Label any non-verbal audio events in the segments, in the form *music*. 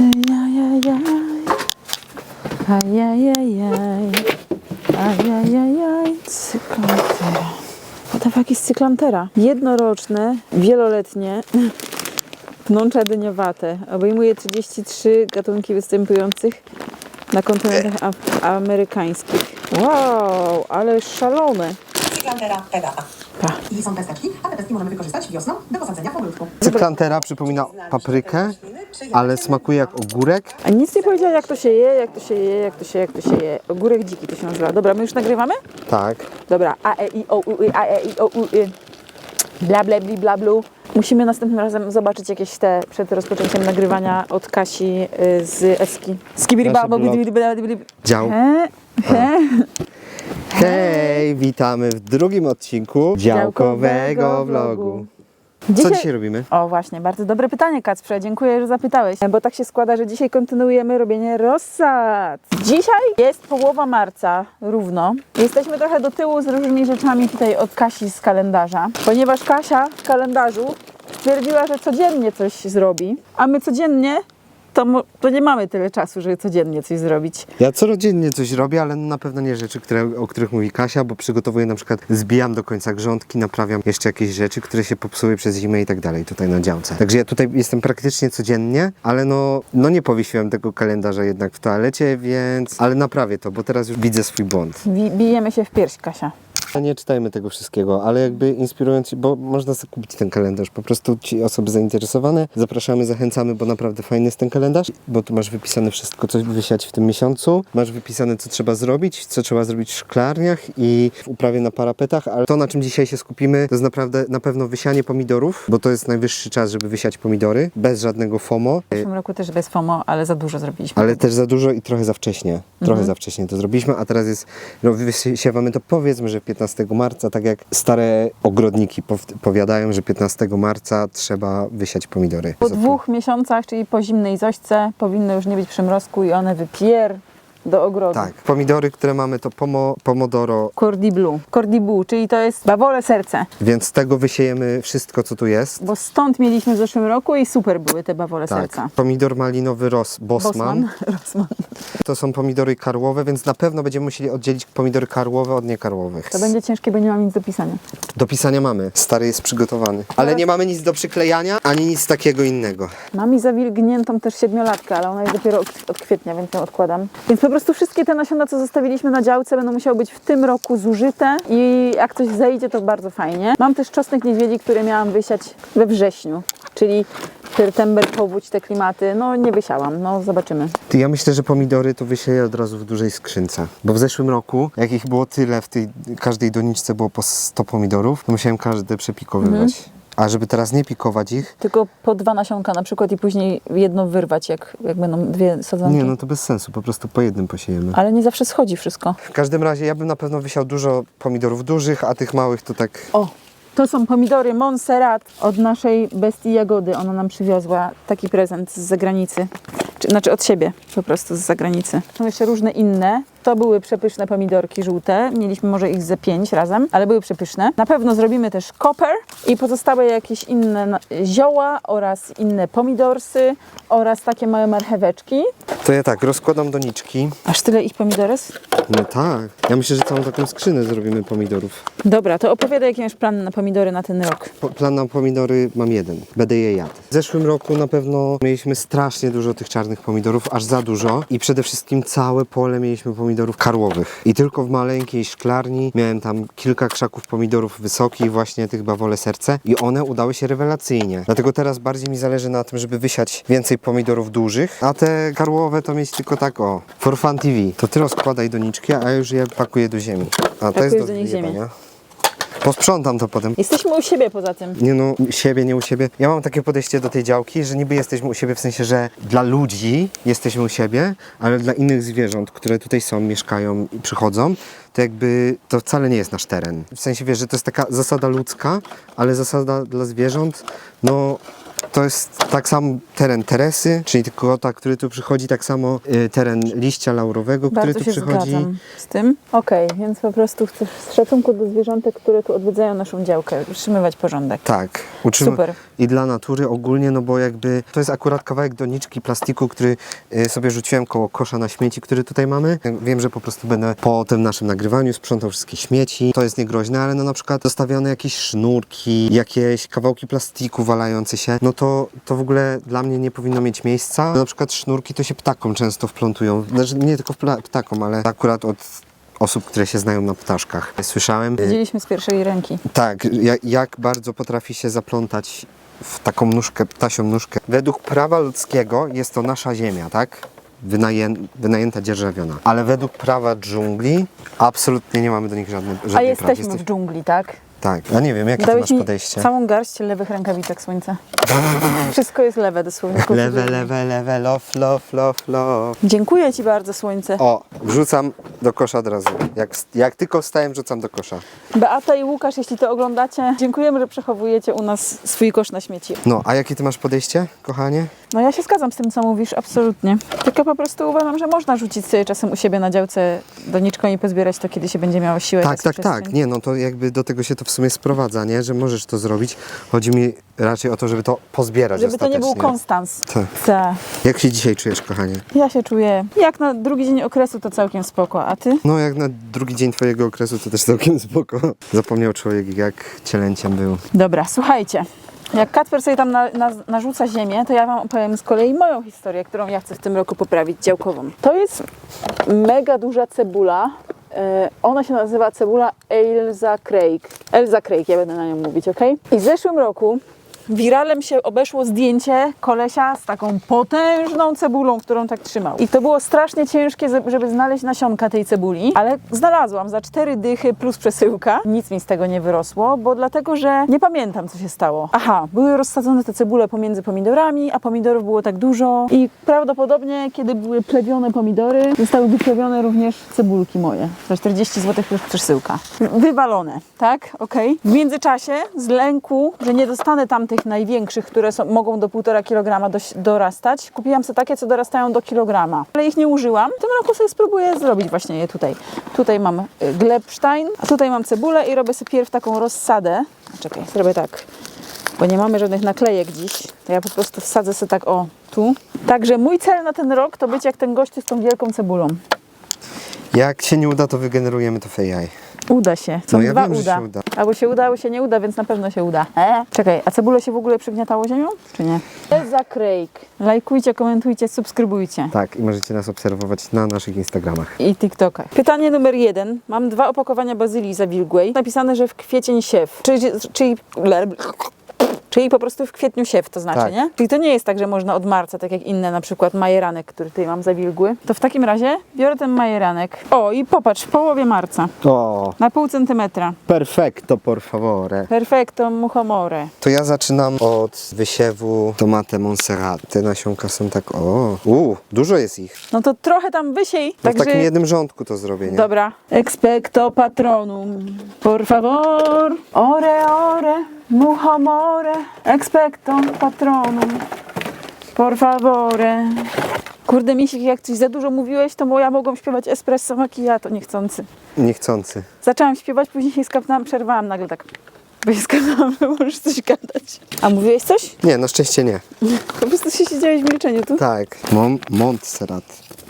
Ajajajaj. Ajajajaj. Ajajajaj. Cyklantera. Fuck jest cyklantera? Jednoroczne, wieloletnie, pnącza dyniowate. Obejmuje 33 gatunki występujących na kontynentach af- amerykańskich. Wow, ale szalone. Cyklantera PDA. Pa. I są pesteczki, a te pestki możemy wykorzystać wiosną do posadzenia ogródku. Cyklantera przypomina paprykę, ale smakuje jak ogórek. A nic nie powiedziała jak to się je, jak to się je, jak to się, jak to się je. Ogórek dziki to się nazywa. Dobra, my już nagrywamy? Tak. Dobra, a e i o u y, a e i o u y. Bla bla bli bla blu. Musimy następnym razem zobaczyć jakieś te przed rozpoczęciem nagrywania od Kasi y, z Eski. Skibiriba, Nasz blog. Dział. He, he. Hej, witamy w drugim odcinku działkowego vlogu. Co dzisiaj robimy? O właśnie, bardzo dobre pytanie Kacprze, dziękuję, że zapytałeś. Bo tak się składa, że dzisiaj kontynuujemy robienie rozsad. Dzisiaj jest połowa marca, równo. Jesteśmy trochę do tyłu z różnymi rzeczami tutaj od Kasi z kalendarza, ponieważ Kasia w kalendarzu stwierdziła, że codziennie coś zrobi, a my codziennie to, to nie mamy tyle czasu, żeby codziennie coś zrobić. Ja codziennie coś robię, ale na pewno nie rzeczy, które, o których mówi Kasia, bo przygotowuję na przykład, zbijam do końca grządki, naprawiam jeszcze jakieś rzeczy, które się popsuły przez zimę i tak dalej tutaj na działce. Także ja tutaj jestem praktycznie codziennie, ale no, no nie powiesiłem tego kalendarza jednak w toalecie, więc, ale naprawię to, bo teraz już widzę swój błąd. Wi- bijemy się w pierś, Kasia. Nie czytajmy tego wszystkiego, ale jakby inspirując, bo można sobie kupić ten kalendarz. Po prostu ci osoby zainteresowane zapraszamy, zachęcamy, bo naprawdę fajny jest ten kalendarz, bo tu masz wypisane wszystko, co wysiać w tym miesiącu. Masz wypisane, co trzeba zrobić, co trzeba zrobić w szklarniach i w uprawie na parapetach, ale to, na czym dzisiaj się skupimy, to jest naprawdę na pewno wysianie pomidorów, bo to jest najwyższy czas, żeby wysiać pomidory, bez żadnego FOMO. W zeszłym roku też bez FOMO, ale za dużo zrobiliśmy. Ale też za dużo i trochę za wcześnie. Trochę za wcześnie to zrobiliśmy, a teraz jest, no wysiewamy to powiedzmy, że 15 marca, tak jak stare ogrodniki pow- powiadają, że 15 marca trzeba wysiać pomidory. Po dwóch miesiącach, czyli po zimnej zośce, powinno już nie być przymrozku i one wypier do ogrodu. Tak, pomidory, które mamy to pomo, pomodoro, Cordi Blue. Cordi Blue, czyli to jest bawole serce. więc z tego wysiejemy wszystko, co tu jest. Bo stąd mieliśmy w zeszłym roku i super były te bawole serca. Tak, pomidor malinowy Ros, Bosman. Rosman. To są pomidory karłowe, więc na pewno będziemy musieli oddzielić pomidory karłowe od niekarłowych. To będzie ciężkie, bo nie mam nic do pisania. Do pisania mamy. Stary jest przygotowany. Ale nie mamy nic do przyklejania, ani nic takiego innego. Mam i zawilgniętą też siedmiolatkę, ale ona jest dopiero od, od kwietnia, więc ją odkładam. Więc po prostu wszystkie te nasiona, co zostawiliśmy na działce, będą musiały być w tym roku zużyte i jak coś zejdzie, to bardzo fajnie. Mam też czosnek niedźwiedzi, który miałam wysiać we wrześniu, czyli Tyrtember, powódź, te klimaty. No nie wysiałam, no zobaczymy. Ty, ja myślę, że pomidory to wysieję od razu w dużej skrzynce. Bo w zeszłym roku, jak ich było tyle, w tej każdej doniczce było po 100 pomidorów, to musiałem każde przepikowywać. A żeby teraz nie pikować ich, Tylko po dwa nasionka na przykład i później jedno wyrwać, jak, jak będą dwie sadzonki. nie, no to bez sensu, po prostu po jednym posiejemy. Ale nie zawsze schodzi wszystko. W każdym razie ja bym na pewno wysiał dużo pomidorów dużych, a tych małych to tak... O, to są pomidory Montserrat od naszej bestii Jagody. Ona nam przywiozła taki prezent z zagranicy. Czy, znaczy od siebie po prostu z zagranicy. Są jeszcze różne inne. To były przepyszne pomidorki żółte. Mieliśmy może ich ze pięć razem, ale były przepyszne. Na pewno zrobimy też koper i pozostałe jakieś inne na- zioła oraz inne pomidorsy oraz takie małe marcheweczki. To ja tak, rozkładam doniczki. Aż tyle ich pomidores? No tak, ja myślę, że całą taką skrzynę zrobimy pomidorów. Dobra, to opowiadaj, jaki masz plan na pomidory na ten rok. Po- Plan na pomidory mam jeden. Będę je jadł. W zeszłym roku na pewno mieliśmy strasznie dużo tych czarnych pomidorów, aż za dużo. I przede wszystkim całe pole mieliśmy pomidorów karłowych. I tylko w maleńkiej szklarni miałem tam kilka krzaków pomidorów wysokich, właśnie tych bawole serce. I one udały się rewelacyjnie. Dlatego teraz bardziej mi zależy na tym, żeby wysiać więcej pomidorów dużych, a te karłowe to mieć tylko tak o. For Fun TV. To ty rozkładaj doniczki, a ja już je pakuję do ziemi. A to jest do nich ziemię. Posprzątam to potem. Jesteśmy u siebie poza tym. Nie no, u siebie, nie u siebie. Ja mam takie podejście do tej działki, że niby jesteśmy u siebie w sensie, że dla ludzi jesteśmy u siebie, ale dla innych zwierząt, które tutaj są, mieszkają i przychodzą, to jakby to wcale nie jest nasz teren. W sensie wiesz, że to jest taka zasada ludzka, ale zasada dla zwierząt, no to jest tak samo teren Teresy, czyli kota, który tu przychodzi, tak samo y, teren liścia laurowego, który Bardzo tu się przychodzi. zgadzam z tym. Okej, więc po prostu chcę z szacunku do zwierzątek, które tu odwiedzają naszą działkę, utrzymywać porządek. Tak, utrzyma- Super. I dla natury ogólnie, no bo jakby to jest akurat kawałek doniczki plastiku, który y, sobie rzuciłem koło kosza na śmieci, który tutaj mamy. Wiem, że po prostu będę po tym naszym nagrywaniu sprzątał wszystkie śmieci. To jest niegroźne, ale no na przykład zostawione jakieś sznurki, jakieś kawałki plastiku walające się, no to, to w ogóle dla mnie nie powinno mieć miejsca. Na przykład sznurki to się ptakom często wplątują. Znaczy nie tylko ptakom, ale akurat od osób, które się znają na ptaszkach. Słyszałem. y, Widzieliśmy z pierwszej ręki. tak, jak, jak bardzo potrafi się zaplątać w taką nóżkę, ptasią nóżkę. Według prawa ludzkiego jest to nasza ziemia, tak? Wynaję, wynajęta dzierżawiona. Ale według prawa dżungli absolutnie nie mamy do nich żadnej, żadnej A jesteśmy praw. w dżungli, tak? Tak, a nie wiem, jakie ty masz podejście? całą garść lewych rękawiczek słońca. *laughs* Wszystko jest lewe dosłownie. Lewe, lewe, lewe, love, love, love, love. Dziękuję Ci bardzo słońce. O, wrzucam do kosza od razu. Jak, jak tylko wstałem, wrzucam do kosza. Beata i Łukasz, jeśli to oglądacie, dziękujemy, że przechowujecie u nas swój kosz na śmieci. No, a jakie ty masz podejście, kochanie? No ja się zgadzam z tym, co mówisz, absolutnie. Tylko po prostu uważam, że można rzucić sobie czasem u siebie na działce doniczką i pozbierać to, kiedy się będzie miało siłę. Tak, tak, tak. Nie, no to jakby do tego się to w sumie sprowadza, nie? Że możesz to zrobić. Chodzi mi raczej o to, żeby to pozbierać Żeby to nie był konstans. Tak. Tak. Jak się dzisiaj czujesz, kochanie? Ja się czuję, jak na drugi dzień okresu to całkiem spoko, a ty? No jak na drugi dzień twojego okresu to też całkiem spoko. Zapomniał człowiek, jak cielęciem był. Dobra, słuchajcie. Jak Kacper sobie tam na, na, narzuca ziemię, to ja Wam opowiem z kolei moją historię, którą ja chcę w tym roku poprawić działkową. To jest mega duża cebula. E, Ona się nazywa cebula Elza Craig. Elza Craig, ja będę na nią mówić, ok? I w zeszłym roku wiralem się obeszło zdjęcie kolesia z taką potężną cebulą, którą tak trzymał. I to było strasznie ciężkie, żeby znaleźć nasionka tej cebuli, ale znalazłam za cztery dychy plus przesyłka. Nic mi z tego nie wyrosło, bo dlatego, że nie pamiętam, co się stało. Aha, były rozsadzone te cebule pomiędzy pomidorami, a pomidorów było tak dużo i prawdopodobnie, kiedy były plewione pomidory, zostały wyplewione również cebulki moje. Za 40 zł plus przesyłka. Wywalone, tak? Okej. W międzyczasie z lęku, że nie dostanę tamtych największych, które są, mogą do 1,5 kg doś- dorastać, kupiłam sobie takie, co dorastają do kilograma. Ale ich nie użyłam. W tym roku sobie spróbuję zrobić właśnie je tutaj. Tutaj mam y, glebstein, a tutaj mam cebulę i robię sobie pierw taką rozsadę. Czekaj, zrobię tak bo nie mamy żadnych naklejek dziś, to ja po prostu wsadzę sobie tak o tu. Także mój cel na ten rok to być jak ten gościu z tą wielką cebulą. Jak się nie uda, to wygenerujemy to w AI. Uda się. Co No ja dwa wiem, że uda. się uda. Albo się uda, albo się nie uda, więc na pewno się uda. E? Czekaj, a cebulę się w ogóle przygniatało ziemią, czy nie? Za Craig. Lajkujcie, komentujcie, subskrybujcie. Tak, i możecie nas obserwować na naszych Instagramach. I TikTokach. Pytanie numer jeden. Mam dwa opakowania bazylii zawilgłej. Napisane, że w kwiecień siew. Czyli, czyli, czyli po prostu w kwietniu siew to znaczy, Tak. nie? Czyli to nie jest tak, że można od marca, tak jak inne na przykład majeranek, który tutaj mam zawilgły. To w takim razie biorę ten majeranek. O i popatrz, w połowie marca. O, Na pół centymetra. perfecto, por favore. Perfecto muchomore. To ja zaczynam od wysiewu tomate Montserrat. Te nasionka są tak, o, u, dużo jest ich. No to trochę tam wysiej. No w takim jednym rządku to zrobię, nie? Dobra. Expecto patronum. Por favor. Ore, ore. Muhamore. Expecto patronum. Por favore. Kurde, Misik, jak coś za dużo mówiłeś, to bo ja mogłam śpiewać espresso macchiato niechcący. Niechcący. Zaczęłam śpiewać, później się skapnęłam, przerwałam nagle tak. Bo się *laughs* skapnęłam, że możesz coś gadać. A mówiłeś coś? Nie, na szczęście nie. *laughs* Po prostu się siedziałeś w milczeniu tu? Tak, Mon Montserrat.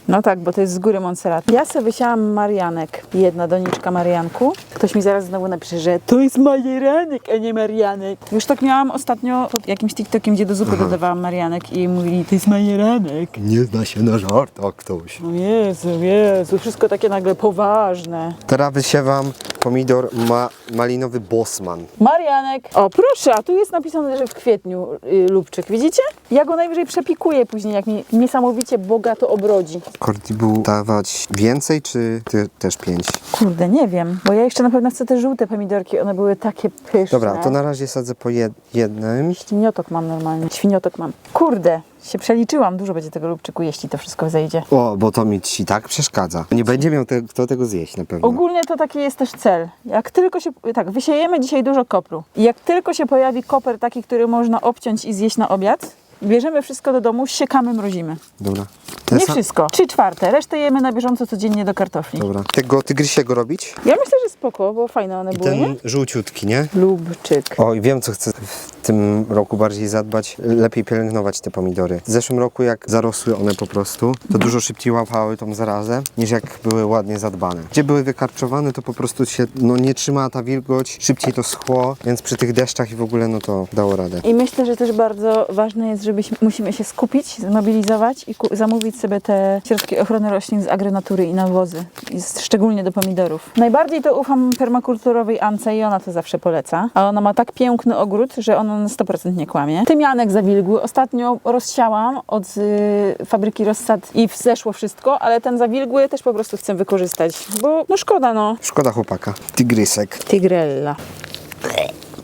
No tak, bo to jest z góry Montserrat. Ja sobie wysiałam marianek. Jedna doniczka marianku. Ktoś mi zaraz znowu napisze, że to jest majeranek, a nie marianek. Już tak miałam ostatnio pod jakimś TikTokiem, gdzie do zupy dodawałam marianek i mówili, to jest majeranek. Nie zna się na żartach ktoś. O Jezu, Jezu, wszystko takie nagle poważne. Teraz wysiewam pomidor ma malinowy Bosman. Marianek. O, proszę, a tu jest napisane, że w kwietniu y, lubczyk. Widzicie? Ja go najwyżej przepikuję później, jak mi niesamowicie bogato obrodzi. Kordibu dawać więcej, czy ty też pięć? Kurde, nie wiem, bo ja jeszcze na pewno chcę te żółte pomidorki, one były takie pyszne. Dobra, to na razie sadzę po jed jednym. Świniotok mam normalnie. Świniotok mam. Kurde, się przeliczyłam. Dużo będzie tego lubczyku, jeśli to wszystko zejdzie. O, bo to mi ci tak przeszkadza. Nie będzie miał te, kto tego zjeść na pewno. Ogólnie to taki jest też cel. Jak tylko się, tak, wysiejemy dzisiaj dużo kopru. I jak tylko się pojawi koper taki, który można obciąć i zjeść na obiad, bierzemy wszystko do domu, siekamy, mrozimy. Dobra. Ten Nie wszystko. Trzy czwarte. Resztę jemy na bieżąco codziennie do kartofli. Dobra. Tego tygrysiego robić? Ja myślę, spoko, bo fajne one I były, nie? ten żółciutki, nie? Lubczyk. O, i wiem, co chcę w tym roku bardziej zadbać. Lepiej pielęgnować te pomidory. W zeszłym roku, jak zarosły one po prostu, to dużo szybciej łapały tą zarazę, niż jak były ładnie zadbane. Gdzie były wykarczowane, to po prostu się no, nie trzymała ta wilgoć, szybciej to schło, więc przy tych deszczach i w ogóle, no to dało radę. I myślę, że też bardzo ważne jest, żebyśmy musimy się skupić, zmobilizować i zamówić sobie te środki ochrony roślin z agronatury i nawozy, i z- szczególnie do pomidorów. Najbardziej to ufam permakulturowej Ance i ona to zawsze poleca. A ona ma tak piękny ogród, że ona na 100% nie kłamie. Tymianek zawilgły. Ostatnio rozsiałam od y, fabryki Rossad i zeszło wszystko, ale ten zawilgły też po prostu chcę wykorzystać, bo no szkoda no. Szkoda chłopaka. Tygrysek. Tigrella.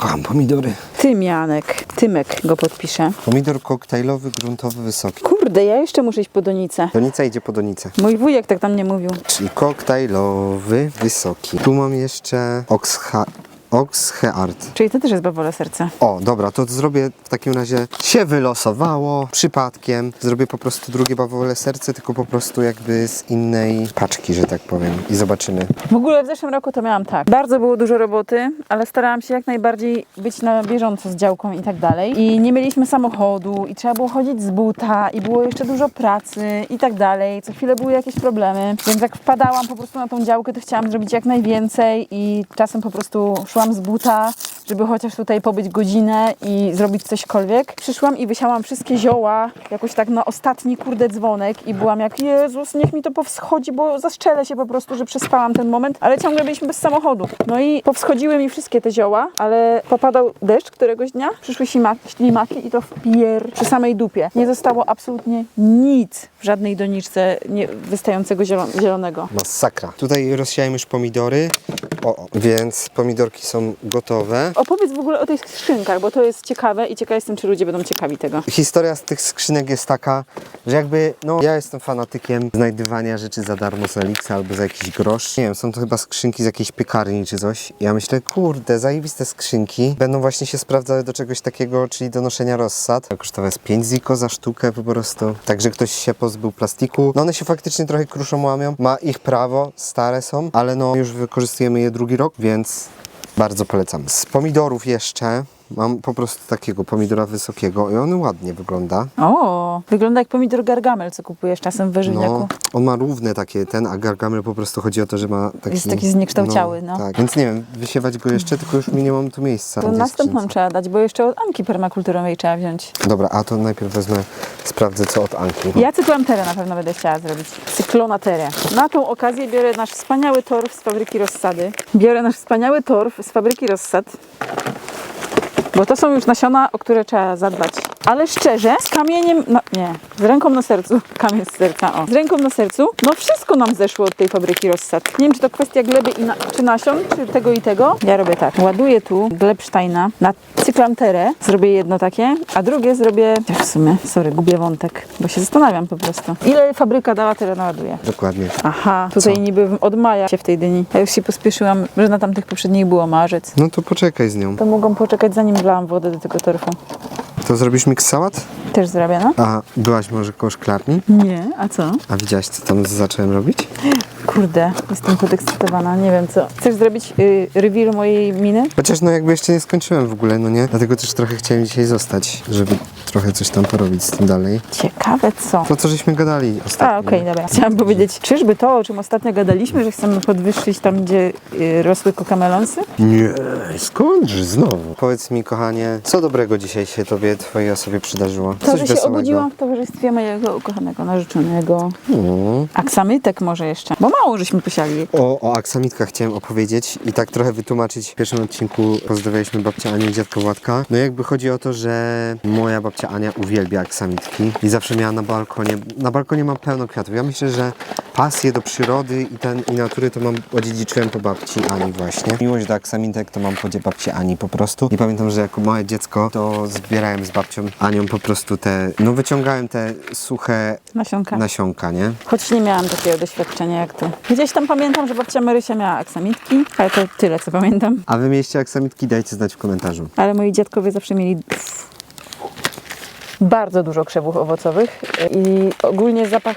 Kocham pomidory. Tymianek. Tymek go podpisze. Pomidor koktajlowy, gruntowy, wysoki. Kurde, ja jeszcze muszę iść po donicę. Donica idzie po donicę. Mój wujek tak tam nie mówił. Czyli koktajlowy, wysoki. Tu mam jeszcze Oxha... Oxheart. Czyli to też jest bawole serce. O, dobra, to zrobię w takim razie się wylosowało przypadkiem. Zrobię po prostu drugie bawole serce, tylko po prostu jakby z innej paczki, że tak powiem. I zobaczymy. W ogóle w zeszłym roku to miałam tak. Bardzo było dużo roboty, ale starałam się jak najbardziej być na bieżąco z działką i tak dalej. I nie mieliśmy samochodu i trzeba było chodzić z buta i było jeszcze dużo pracy i tak dalej. Co chwilę były jakieś problemy. Więc jak wpadałam po prostu na tą działkę, to chciałam zrobić jak najwięcej i czasem po prostu szłam z buta, żeby chociaż tutaj pobyć godzinę i zrobić cośkolwiek. Przyszłam i wysiałam wszystkie zioła jakoś tak na ostatni kurde dzwonek i byłam jak Jezus, niech mi to powschodzi, bo zaszczelę się po prostu, że przespałam ten moment, ale ciągle byliśmy bez samochodu. No i powschodziły mi wszystkie te zioła, ale popadał deszcz któregoś dnia, przyszły ślimaki, i to w pier przy samej dupie. Nie zostało absolutnie nic w żadnej doniczce nie, wystającego zielo- zielonego. Masakra. Tutaj rozsiałem już pomidory. O, więc pomidorki są gotowe. Opowiedz w ogóle o tych skrzynkach, bo to jest ciekawe i ciekawa jestem, czy ludzie będą ciekawi tego. Historia z tych skrzynek jest taka, że jakby, no ja jestem fanatykiem znajdywania rzeczy za darmo z Elixa albo za jakiś grosz. Nie wiem, są to chyba skrzynki z jakiejś piekarni czy coś. Ja myślę, kurde, zajebiste skrzynki. Będą właśnie się sprawdzały do czegoś takiego, czyli do noszenia rozsad. Kosztowały z 5 ziko za sztukę po prostu. Także ktoś się pozbył plastiku. No one się faktycznie trochę kruszą, łamią. Ma ich prawo, stare są, ale no już wykorzystujemy je drugi rok, więc bardzo polecam. Z pomidorów jeszcze mam po prostu takiego pomidora wysokiego i on ładnie wygląda. O, wygląda jak pomidor gargamel, co kupujesz czasem w warzywniaku. No, on ma równe takie, ten, a gargamel po prostu chodzi o to, że ma taki... Jest taki zniekształciały, no. Tak, więc nie wiem, wysiewać go jeszcze, tylko już mi nie mam tu miejsca. To następną trzeba dać, bo jeszcze od Anki permakulturowej trzeba wziąć. Dobra, a to najpierw wezmę, sprawdzę co od Anki. Ja cyklonaterę na pewno będę chciała zrobić. Cyklonaterę. Na tą okazję biorę nasz wspaniały torf z fabryki Rossady. Biorę nasz wspaniały torf z fabryki Rossad. Bo to są już nasiona, o które trzeba zadbać. Ale szczerze, z kamieniem, na, nie, z ręką na sercu, *laughs* kamień z serca, o. Z ręką na sercu, no wszystko nam zeszło od tej fabryki Rossad. Nie wiem, czy to kwestia gleby i na, czy nasion, czy tego i tego. Ja robię tak, ładuję tu glebsteina na cyklanterę, zrobię jedno takie, a drugie zrobię, też w sumie, sorry, gubię wątek, bo się zastanawiam po prostu. Ile fabryka dała, tyle naładuję. Dokładnie. Aha, tutaj Co? niby od maja się w tej dyni. Ja już się pospieszyłam, że na tamtych poprzednich było marzec. No to poczekaj z nią. To mogą poczekać, zanim wlałam wodę do tego torfu. To zrobisz mix sałat? Też zrobię, no? A byłaś może koło szklarni? Nie, a co? A widziałaś co tam zacząłem robić? Kurde, jestem podekscytowana, nie wiem co. Chcesz zrobić y, reveal mojej miny? Chociaż no jakby jeszcze nie skończyłem w ogóle, no nie? Dlatego też trochę chciałem dzisiaj zostać, żeby trochę coś tam porobić z tym dalej. Ciekawe co. To co żeśmy gadali ostatnio. A, okej, dobra. Chciałam powiedzieć, czyżby to, o czym ostatnio gadaliśmy, że chcemy podwyższyć tam, gdzie y, rosły kokamelonsy? Nie, skądże znowu? Powiedz mi, kochanie, co dobrego dzisiaj się tobie, twojej osobie przydarzyło? To, że się obudziłam w towarzystwie mojego ukochanego narzeczonego. Mm. Aksamytek może jeszcze, bo mało żeśmy posiali. O, o aksamitkach chciałem opowiedzieć i tak trochę wytłumaczyć. W pierwszym odcinku pozdrawialiśmy babcia Anię i dziadka Władka. No jakby chodzi o to, że moja babcia Ania uwielbia aksamitki i zawsze miała na balkonie, na balkonie mam pełno kwiatów. Ja myślę, że pasję do przyrody i, ten, i natury to mam odziedziczyłem po babci Ani właśnie. Miłość do aksamitek to mam po babci Ani po prostu. I pamiętam, że jako małe dziecko to zbierałem z babcią Anią po prostu te, no wyciągałem te suche Nasionka. nasionka, nie? Choć nie miałam takiego doświadczenia jak ty. Gdzieś tam pamiętam, że babcia Marysia miała aksamitki, ale to tyle, co pamiętam. A wy mieliście aksamitki? Dajcie znać w komentarzu. Ale moi dziadkowie zawsze mieli bardzo dużo krzewów owocowych i ogólnie zapach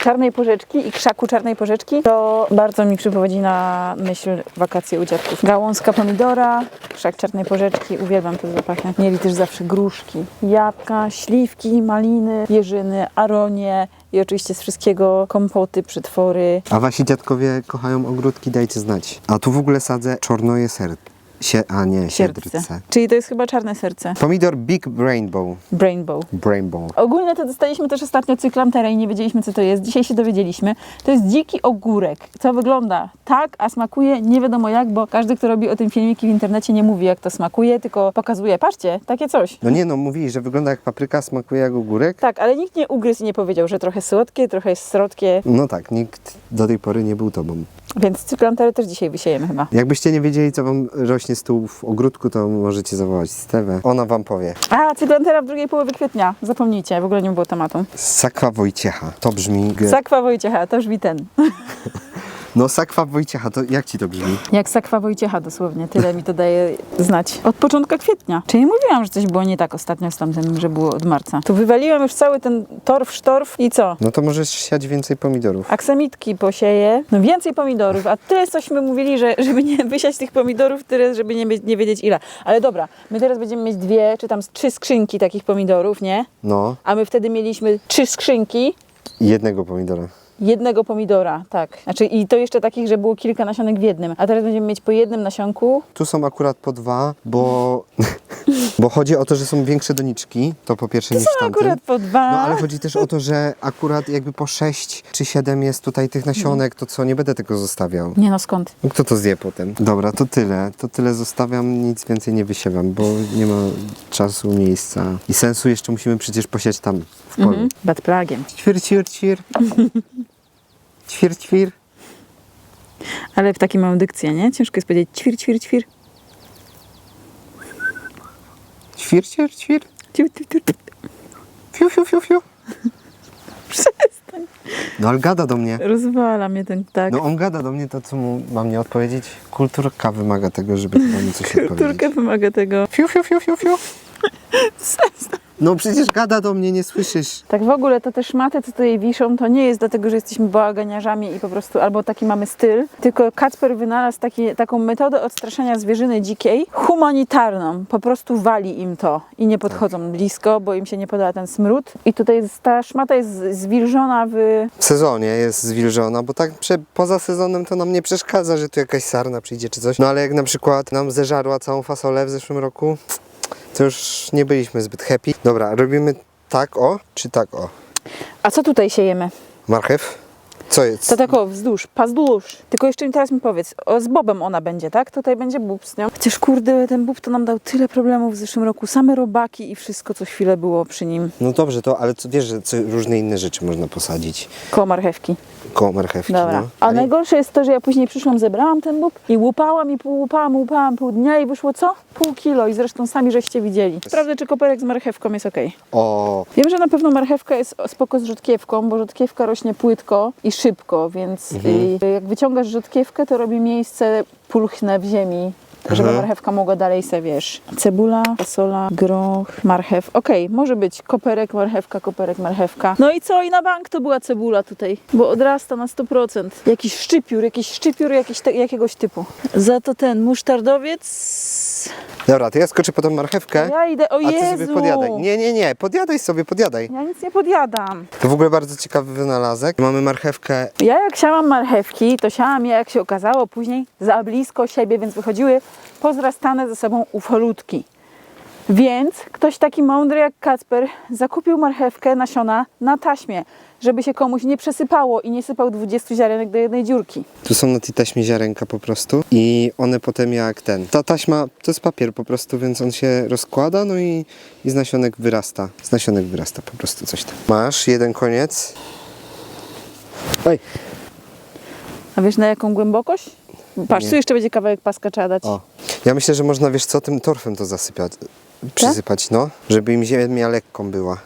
czarnej porzeczki i krzaku czarnej porzeczki to bardzo mi przypowodzi na myśl wakacje u dziadków. Gałązka pomidora, krzak czarnej porzeczki, uwielbiam te zapachy. Mieli też zawsze gruszki, jabłka, śliwki, maliny, jeżyny, aronie i oczywiście z wszystkiego kompoty, przytwory. A wasi dziadkowie kochają ogródki? Dajcie znać. A tu w ogóle sadzę czornoje ser. Sie, a nie, Sierdce. siedrce. Czyli to jest chyba czarne serce. Pomidor Big Rainbow. Brainbow. Rainbow. Ogólnie to dostaliśmy też ostatnio cyklamterę i nie wiedzieliśmy co to jest. Dzisiaj się dowiedzieliśmy. To jest dziki ogórek, co wygląda tak, a smakuje nie wiadomo jak, bo każdy, kto robi o tym filmiki w internecie nie mówi jak to smakuje, tylko pokazuje, patrzcie, takie coś. No nie no, mówili, że wygląda jak papryka, smakuje jak ogórek. Tak, ale nikt nie ugryzł i nie powiedział, że trochę słodkie, trochę jest srodkie, No tak, nikt do tej pory nie był tobą. Więc cyklamterę też dzisiaj wysiejemy chyba. Jakbyście nie wiedzieli, co wam rośnie z tyłu w ogródku, to możecie zawołać Stewę. Ona wam powie. A, cyklantera w drugiej połowie kwietnia. Zapomnijcie, w ogóle nie było tematu. Sakwa Wojciecha. To brzmi... Sakwa Wojciecha, to brzmi ten. *laughs* No sakwa Wojciecha, to jak ci to brzmi? Jak sakwa Wojciecha dosłownie, tyle mi to daje znać. Od początku kwietnia. Czyli mówiłam, że coś było nie tak ostatnio z tamtym, że było od marca. Tu wywaliłem już cały ten torf, sztorf i co? No to możesz siać więcej pomidorów. Aksamitki posieję, no więcej pomidorów, a tyle cośmy mówili, że żeby nie wysiać tych pomidorów, tyle, żeby nie, mieć- nie wiedzieć ile. Ale dobra, my teraz będziemy mieć dwie, czy tam trzy skrzynki takich pomidorów, nie? No, A my wtedy mieliśmy trzy skrzynki jednego pomidora. Jednego pomidora, tak. Znaczy i to jeszcze takich, że było kilka nasionek w jednym. A teraz będziemy mieć po jednym nasionku. Tu są akurat po dwa, bo... *laughs* bo chodzi o to, że są większe doniczki, to po pierwsze niż Są tamten. akurat po dwa. No ale chodzi też o to, że akurat jakby po 6 czy 7 jest tutaj tych nasionek, to co, nie będę tego zostawiał. Nie no, skąd? No Kto to zje potem? Dobra, to tyle. To tyle zostawiam, nic więcej nie wysiewam, bo nie ma czasu, miejsca i sensu. Jeszcze musimy przecież posiać tam w polu. Mhm. Bad plagiem. Ćwir, ćwir, ćwir. *laughs* Ćwir, ćwir. Ale w takiej małą dykcję, nie? Ciężko jest powiedzieć ćwir, ćwir, ćwir. Ćwir, ćwir, ćwir. Ciu, ciu, ciu, ciu. Fiu, fiu, fiu, fiu. *laughs* Przestań. No ale gada do mnie. Rozwala mnie ten tak. No on gada do mnie, to co mu mam nie odpowiedzieć? Kulturka wymaga tego, żeby do mnie coś odpowiedzieć. Kulturka wymaga tego. Fiu, fiu, fiu, fiu, fiu. *laughs* No przecież gada do mnie, nie słyszysz. Tak w ogóle to te szmaty, co tutaj wiszą, to nie jest dlatego, że jesteśmy bałaganiarzami i po prostu albo taki mamy styl, tylko Kacper wynalazł taki, taką metodę odstraszania zwierzyny dzikiej, humanitarną. Po prostu wali im to i nie podchodzą blisko, bo im się nie podoba ten smród. I tutaj jest, ta szmata jest zwilżona w... W sezonie jest zwilżona, bo tak prze, poza sezonem to nam nie przeszkadza, że tu jakaś sarna przyjdzie czy coś. No ale jak na przykład nam zeżarła całą fasolę w zeszłym roku, to już nie byliśmy zbyt happy. Dobra, robimy tak o, czy tak o? A co tutaj siejemy? Marchew? Co jest? To tak o, wzdłuż, pazdłuż. Tylko jeszcze mi teraz mi powiedz, o, z Bobem ona będzie, tak? Tutaj będzie bób z nią. Chociaż kurde, ten bób to nam dał tyle problemów w zeszłym roku. Same robaki i wszystko, co chwilę było przy nim. No dobrze, to ale co, wiesz, że co, różne inne rzeczy można posadzić Koło marchewki. Koło marchewki. Dobra. No. A najgorsze jest to, że ja później przyszłam, zebrałam ten bób i łupałam i pół łupałam, łupałam pół dnia i wyszło co? Pół kilo i zresztą sami żeście widzieli. Sprawdzę, czy koperek z marchewką jest ok. O, Wiem, że na pewno marchewka jest spoko z rzodkiewką, bo rzodkiewka rośnie płytko i szybko, więc y, jak wyciągasz rzodkiewkę, to robi miejsce pulchne w ziemi, żeby Mhm. marchewka mogła dalej se, wiesz, cebula, fasola, groch, marchew. Okej, może być koperek, marchewka, koperek, marchewka. No i co? I na bank to była cebula tutaj, bo odrasta na 100%. Jakiś szczypiór, jakiś szczypiór jakiś te, jakiegoś typu. Za to ten musztardowiec... dobra, to ja skoczę po tą marchewkę, Ja idę, o a ty Jezu! sobie podjadaj. Nie, nie, nie, podjadaj sobie, podjadaj. Ja nic nie podjadam. To w ogóle bardzo ciekawy wynalazek. Mamy marchewkę Ja jak siałam marchewki, to siałam je, jak się okazało, później za blisko siebie, więc wychodziły pozrastane ze sobą ufolutki. Więc ktoś taki mądry jak Kacper zakupił marchewkę, nasiona na taśmie, żeby się komuś nie przesypało i nie sypał 20 ziarenek do jednej dziurki. Tu są na tej taśmie ziarenka po prostu i one potem jak ten. Ta taśma to jest papier po prostu, więc on się rozkłada, no i, i z nasionek wyrasta. Z nasionek wyrasta po prostu coś tam. Masz jeden koniec. Oj, A wiesz na jaką głębokość? Patrz, Nie. tu jeszcze będzie kawałek paska trzeba dać. O. Ja myślę, że można, wiesz co, tym torfem to zasypiać. Przysypać, no. Żeby im ziemia lekką była.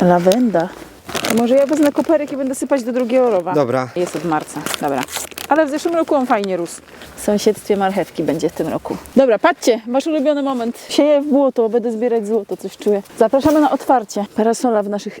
Lawenda. Może ja wezmę koperek i będę sypać do drugiego rowa. Dobra. Jest od marca, dobra. Ale w zeszłym roku on fajnie rósł. W sąsiedztwie marchewki będzie w tym roku. Dobra, patrzcie, wasz ulubiony moment. Sieję w błoto, będę zbierać złoto, coś czuję. Zapraszamy na otwarcie parasola w naszych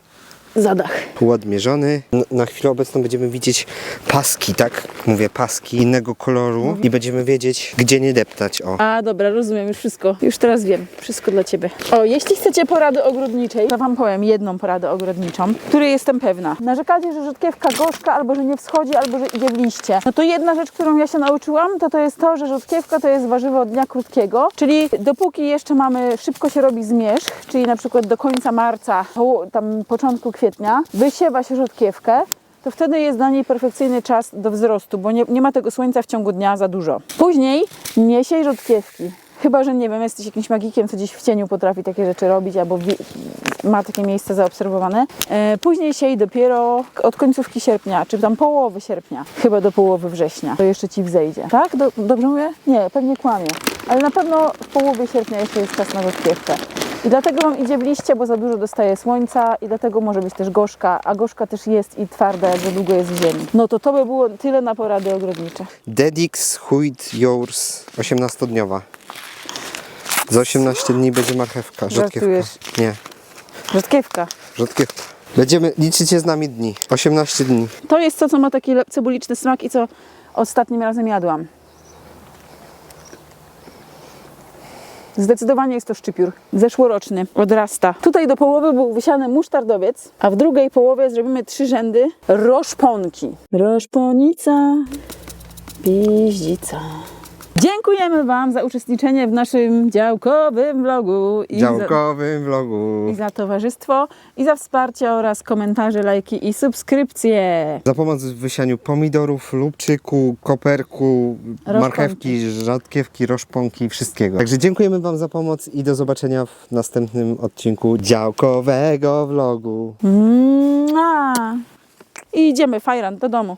zadach. Odmierzony. Na chwilę obecną będziemy widzieć paski, tak? Mówię paski innego koloru i będziemy wiedzieć, gdzie nie deptać. O. A, dobra, rozumiem już wszystko. Już teraz wiem. Wszystko dla Ciebie. O, jeśli chcecie porady ogrodniczej, to Wam powiem jedną poradę ogrodniczą, której jestem pewna. Narzekacie, że rzodkiewka gorzka, albo że nie wschodzi, albo że idzie w liście. No to jedna rzecz, którą ja się nauczyłam, to to jest to, że rzodkiewka to jest warzywo dnia krótkiego, czyli dopóki jeszcze mamy, szybko się robi zmierzch, czyli na przykład do końca marca, tam początku kwietnia, wysiewa się rzodkiewkę, to wtedy jest dla niej perfekcyjny czas do wzrostu, bo nie, nie ma tego słońca w ciągu dnia za dużo. Później nie siej rzodkiewki. Chyba, że nie wiem, jesteś jakimś magikiem, co gdzieś w cieniu potrafi takie rzeczy robić, albo ma takie miejsce zaobserwowane. E, później siej dopiero od końcówki sierpnia, czy tam połowy sierpnia, chyba do połowy września. To jeszcze ci wzejdzie. Tak? Do, dobrze mówię? Nie, pewnie kłamię. Ale na pewno w połowie sierpnia jeszcze jest czas na rzodkiewkę. I dlatego Wam idzie w liście, bo za dużo dostaje słońca i dlatego może być też gorzka, a gorzka też jest i twarda, jak za długo jest w ziemi. No to to by było tyle na porady ogrodnicze. Dedix Huit Yours 18-dniowa. Za 18 dni będzie marchewka, rzodkiewka. Żartujesz. Nie, Rzodkiewka. rzodkiewka. Będziemy, liczycie z nami dni. 18 dni. To jest to, co ma taki le- cebuliczny smak i co ostatnim razem jadłam. Zdecydowanie jest to szczypiór. Zeszłoroczny, odrasta. Tutaj do połowy był wysiany musztardowiec, a w drugiej połowie zrobimy trzy rzędy roszponki. Roszponica, piździca. Dziękujemy Wam za uczestniczenie w naszym działkowym vlogu i za, Działkowym vlogu. i za towarzystwo, i za wsparcie oraz komentarze, lajki i subskrypcje. Za pomoc w wysianiu pomidorów, lubczyku, koperku, Roszponki. marchewki, rzodkiewki, roszponki, wszystkiego. Także dziękujemy Wam za pomoc i do zobaczenia w następnym odcinku działkowego vlogu. Mua. I idziemy, fajran, do domu.